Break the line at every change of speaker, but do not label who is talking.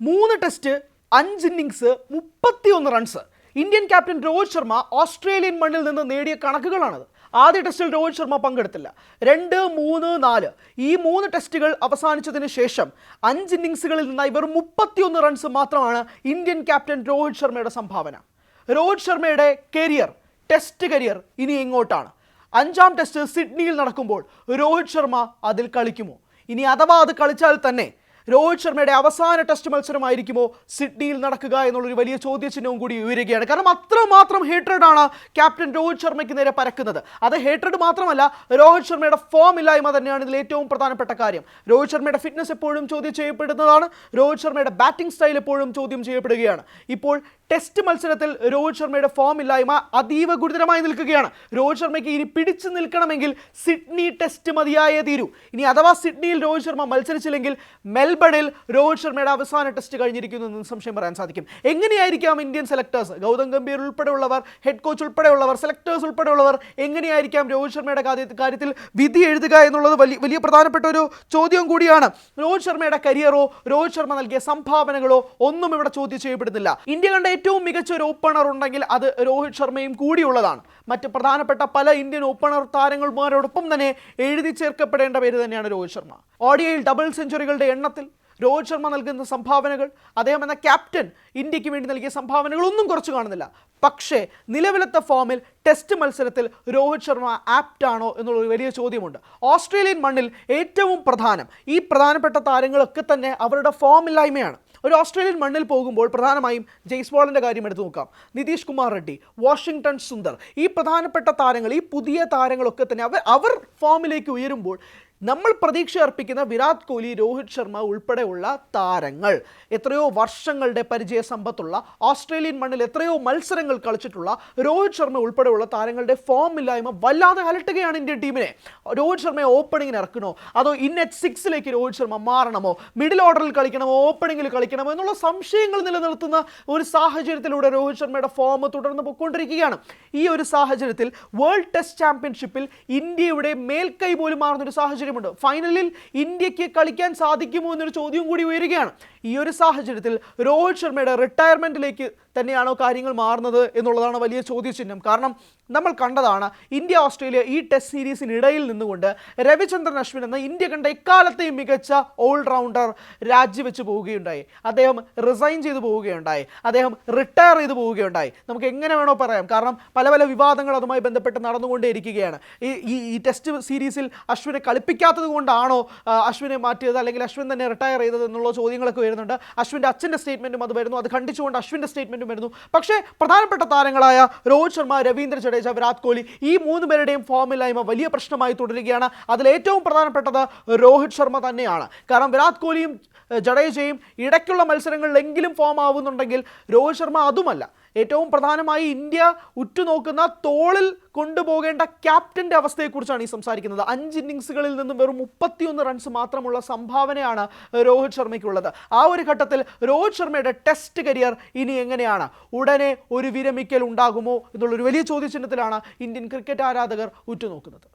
മൂന്ന് ടെസ്റ്റ് അഞ്ച് ഇന്നിങ്സ് മുപ്പത്തിയൊന്ന് runs Indian captain Rohit Sharma Australian മണ്ണിൽ നിന്ന് നേടിയ കണക്കുകളാണത്. ആദ്യ ടെസ്റ്റിൽ രോഹിത് ശർമ്മ പങ്കെടുത്തില്ല. രണ്ട് മൂന്ന് നാല്. ഈ മൂന്ന് ടെസ്റ്റുകൾ അവസാനിച്ചതിന് ശേഷം അഞ്ച് ഇന്നിങ്സുകളിൽ നിന്നായി വെറും മുപ്പത്തിയൊന്ന് റൺസ് മാത്രമാണ് ഇന്ത്യൻ ക്യാപ്റ്റൻ രോഹിത് ശർമ്മയുടെ സംഭാവന. രോഹിത് ശർമ്മയുടെ കരിയർ ടെസ്റ്റ് കരിയർ ഇനി എങ്ങോട്ടാണ്? അഞ്ചാം ടെസ്റ്റ് സിഡ്നിയിൽ നടക്കുമ്പോൾ രോഹിത് ശർമ്മ അതിൽ കളിക്കുമോ? ഇനി അഥവാ അത് കളിച്ചാൽ തന്നെ രോഹിത് ശർമ്മയുടെ അവസാന ടെസ്റ്റ് മത്സരമായിരിക്കുമോ സിഡ്നിയിൽ നടക്കുക എന്നുള്ളൊരു വലിയ ചോദ്യചിഹ്നവും കൂടി ഉയരുകയാണ്. കാരണം അത്രമാത്രം ഹേട്രഡ് ആണ് ക്യാപ്റ്റൻ രോഹിത് ശർമ്മയ്ക്ക് നേരെ പരക്കുന്നത്. അത് ഹേട്രഡ് മാത്രമല്ല രോഹിത് ശർമ്മയുടെ ഫോം ഇല്ലായ്മ തന്നെയാണ് ഇതിൽ ഏറ്റവും പ്രധാനപ്പെട്ട കാര്യം. രോഹിത് ശർമ്മയുടെ ഫിറ്റ്നസ് എപ്പോഴും ചോദ്യം ചെയ്യപ്പെടുന്നതാണ്. രോഹിത് ശർമ്മയുടെ ബാറ്റിംഗ് സ്റ്റൈൽ എപ്പോഴും ചോദ്യം ചെയ്യപ്പെടുകയാണ്. ഇപ്പോൾ ടെസ്റ്റ് മത്സരത്തിൽ രോഹിത് ശർമ്മയുടെ ഫോം ഇല്ലായ്മ അതീവ ഗുരുതരമായി നിൽക്കുകയാണ്. രോഹിത് ശർമ്മയ്ക്ക് ഇനി പിടിച്ചു നിൽക്കണമെങ്കിൽ സിഡ്നി ടെസ്റ്റ് മതിയായേ തീരൂ. ഇനി അഥവാ സിഡ്നിയിൽ രോഹിത് ശർമ്മ മത്സരിച്ചില്ലെങ്കിൽ മെൽബണിൽ രോഹിത് ശർമ്മയുടെ അവസാന ടെസ്റ്റ് കഴിഞ്ഞിരിക്കുന്നു എന്ന് സംശയം പറയാൻ സാധിക്കും. എങ്ങനെയായിരിക്കാം ഇന്ത്യൻ സെലക്ടേഴ്സ് ഗൗതം ഗംഭീർ ഉൾപ്പെടെയുള്ളവർ ഹെഡ് കോച്ച് ഉൾപ്പെടെയുള്ളവർ സെലക്ടേഴ്സ് ഉൾപ്പെടെയുള്ളവർ എങ്ങനെയായിരിക്കാം രോഹിത് ശർമ്മയുടെ കാര്യത്തിൽ വിധി എഴുതുക എന്നുള്ളത് വലിയ വലിയ പ്രധാനപ്പെട്ട ഒരു ചോദ്യം കൂടിയാണ്. രോഹിത് ശർമ്മയുടെ കരിയറോ രോഹിത് ശർമ്മ നൽകിയ സംഭാവനകളോ ഒന്നും ഇവിടെ ചോദ്യം ചെയ്യപ്പെടുന്നില്ല. ഇന്ത്യ കണ്ട ഏറ്റവും മികച്ച ഒരു ഓപ്പണർ ഉണ്ടെങ്കിൽ അത് രോഹിത് ശർമ്മയും കൂടിയുള്ളതാണ്. മറ്റ് പ്രധാനപ്പെട്ട പല ഇന്ത്യൻ ഓപ്പണർ താരങ്ങളുമാരോടൊപ്പം തന്നെ എഴുതി ചേർക്കപ്പെടേണ്ട പേര് തന്നെയാണ് രോഹിത് ശർമ്മ. ഓഡിയയിൽ ഡബിൾ സെഞ്ചുറികളുടെ എണ്ണത്തിൽ രോഹിത് ശർമ്മ നൽകുന്ന സംഭാവനകൾ അദ്ദേഹം എന്ന ക്യാപ്റ്റൻ ഇന്ത്യയ്ക്ക് വേണ്ടി നൽകിയ സംഭാവനകൾ ഒന്നും കുറച്ച് കാണുന്നില്ല. പക്ഷേ നിലവിലത്തെ ഫോമിൽ ടെസ്റ്റ് മത്സരത്തിൽ രോഹിത് ശർമ്മ ആപ്റ്റ് ആണോ എന്നുള്ളൊരു വലിയ ചോദ്യമുണ്ട്. ഓസ്ട്രേലിയൻ മണ്ണിൽ ഏറ്റവും പ്രധാനം ഈ പ്രധാനപ്പെട്ട താരങ്ങളൊക്കെ തന്നെ അവരുടെ ഫോമില്ലായ്മയാണ് ഒരു ഓസ്ട്രേലിയൻ മണ്ണിൽ പോകുമ്പോൾ പ്രധാനമായും ജെയ്സ് ബോളിന്റെ കാര്യം എടുത്തു നോക്കാം. നിതീഷ് കുമാർ റെഡ്ഡി വാഷിംഗ്ടൺ സുന്ദർ. ഈ പ്രധാനപ്പെട്ട താരങ്ങൾ ഈ പുതിയ താരങ്ങളൊക്കെ തന്നെ അവർ അവർ ഫോമിലേക്ക് ഉയരുമ്പോൾ നമ്മൾ പ്രതീക്ഷ അർപ്പിക്കുന്ന വിരാട് കോഹ്ലി രോഹിത് ശർമ്മ ഉൾപ്പെടെയുള്ള താരങ്ങൾ എത്രയോ വർഷങ്ങളുടെ പരിചയ സമ്പത്തുള്ള ഓസ്ട്രേലിയൻ മണ്ണിൽ എത്രയോ മത്സരങ്ങൾ കളിച്ചിട്ടുള്ള രോഹിത് ശർമ്മ ഉൾപ്പെടെയുള്ള താരങ്ങളുടെ ഫോം ഇല്ലായ്മ വല്ലാതെ അലട്ടുകയാണ് ഇന്ത്യൻ ടീമിനെ. രോഹിത് ശർമ്മയെ ഓപ്പണിങ്ങിന് ഇറക്കണോ? അതോ ഇന്നറ്റ് സിക്സിലേക്ക് രോഹിത് ശർമ്മ മാറണമോ? മിഡിൽ ഓർഡറിൽ കളിക്കണമോ? ഓപ്പണിങ്ങിൽ കളിക്കണമോ? എന്നുള്ള സംശയങ്ങൾ നിലനിർത്തുന്ന ഒരു സാഹചര്യത്തിലൂടെ രോഹിത് ശർമ്മയുടെ ഫോം തുടർന്ന് പൊയ്ക്കൊണ്ടിരിക്കുകയാണ്. ഈ ഒരു സാഹചര്യത്തിൽ വേൾഡ് ടെസ്റ്റ് ചാമ്പ്യൻഷിപ്പിൽ ഇന്ത്യയുടെ മേൽക്കൈ പോലും മാറുന്ന ഒരു സാഹചര്യമുണ്ട്. ഫൈനലിൽ ഇന്ത്യയ്ക്ക് കളിക്കാൻ സാധിക്കുമോ എന്നൊരു ചോദ്യം കൂടി ഉയരുകയാണ്. ഈ ഒരു സാഹചര്യത്തിൽ രോഹിത് ശർമ്മയുടെ റിട്ടയർമെന്റിലേക്ക് തന്നെയാണോ കാര്യങ്ങൾ മാറുന്നത് എന്നുള്ളതാണ് വലിയ ചോദ്യചിഹ്നം. കാരണം നമ്മൾ കണ്ടതാണ് ഇന്ത്യ ഓസ്ട്രേലിയ ഈ ടെസ്റ്റ് സീരീസിനിടയിൽ നിന്നുകൊണ്ട് രവിചന്ദ്രൻ അശ്വിൻ എന്ന ഇന്ത്യ കണ്ട എക്കാലത്തെയും മികച്ച ഓൾറൗണ്ടർ രാജിവെച്ച് പോവുകയുണ്ടായി. അദ്ദേഹം റിസൈൻ ചെയ്തു പോവുകയുണ്ടായി. അദ്ദേഹം റിട്ടയർ ചെയ്തു പോവുകയുണ്ടായി. നമുക്ക് എങ്ങനെ വേണോ പറയാം. കാരണം പല പല വിവാദങ്ങൾ അതുമായി ബന്ധപ്പെട്ട് നടന്നുകൊണ്ടേയിരിക്കുകയാണ്. ഈ ഈ ടെസ്റ്റ് സീരീസിൽ അശ്വിനെ കളിപ്പിക്കാത്തത് കൊണ്ടാണോ അശ്വിനെ മാറ്റിയത്? അല്ലെങ്കിൽ അശ്വിൻ തന്നെ റിട്ടയർ ചെയ്തത് എന്നുള്ള ചോദ്യങ്ങളൊക്കെ വരുന്നുണ്ട്. അശ്വിന്റെ അച്ഛന്റെ സ്റ്റേറ്റ്മെന്റും അത് വരുന്നു. അത് ഖണ്ഡിച്ചുകൊണ്ട് അശ്വിന്റെ സ്റ്റേറ്റ്മെന്റും വരുന്നു. പക്ഷേ പ്രധാനപ്പെട്ട താരങ്ങളായ രോഹിത് ശർമ്മ രവീന്ദ്ര ജഡേജ വിരാട് കോഹ്ലി ഈ മൂന്ന് പേരുടെയും ഫോമില്ലായ്മ വലിയ പ്രശ്നമായി തുടരുകയാണ്. അതിൽ ഏറ്റവും പ്രധാനപ്പെട്ടത് രോഹിത് ശർമ്മ തന്നെയാണ്. കാരണം വിരാട് കോഹ്ലിയും ജഡേജയും ഇടയ്ക്കുള്ള മത്സരങ്ങളിലെങ്കിലും ഫോം ആവുന്നുണ്ടെങ്കിൽ രോഹിത് ശർമ്മ അതുമല്ല. ഏറ്റവും പ്രധാനമായി ഇന്ത്യ ഉറ്റുനോക്കുന്ന തോളിൽ കൊണ്ടുപോകേണ്ട ക്യാപ്റ്റന്റെ അവസ്ഥയെക്കുറിച്ചാണ് ഈ സംസാരിക്കുന്നത്. അഞ്ച് ഇന്നിങ്സുകളിൽ നിന്നും വെറും മുപ്പത്തിയൊന്ന് റൺസ് മാത്രമുള്ള സംഭാവനയാണ് രോഹിത് ശർമ്മയ്ക്കുള്ളത്. ആ ഒരു ഘട്ടത്തിൽ രോഹിത് ശർമ്മയുടെ ടെസ്റ്റ് കരിയർ ഇനി എങ്ങനെയാണ്? ഉടനെ ഒരു വിരമിക്കൽ ഉണ്ടാകുമോ? എന്നുള്ളൊരു വലിയ ചോദ്യചിഹ്നത്തിലാണ് ഇന്ത്യൻ ക്രിക്കറ്റ് ആരാധകർ ഉറ്റുനോക്കുന്നത്.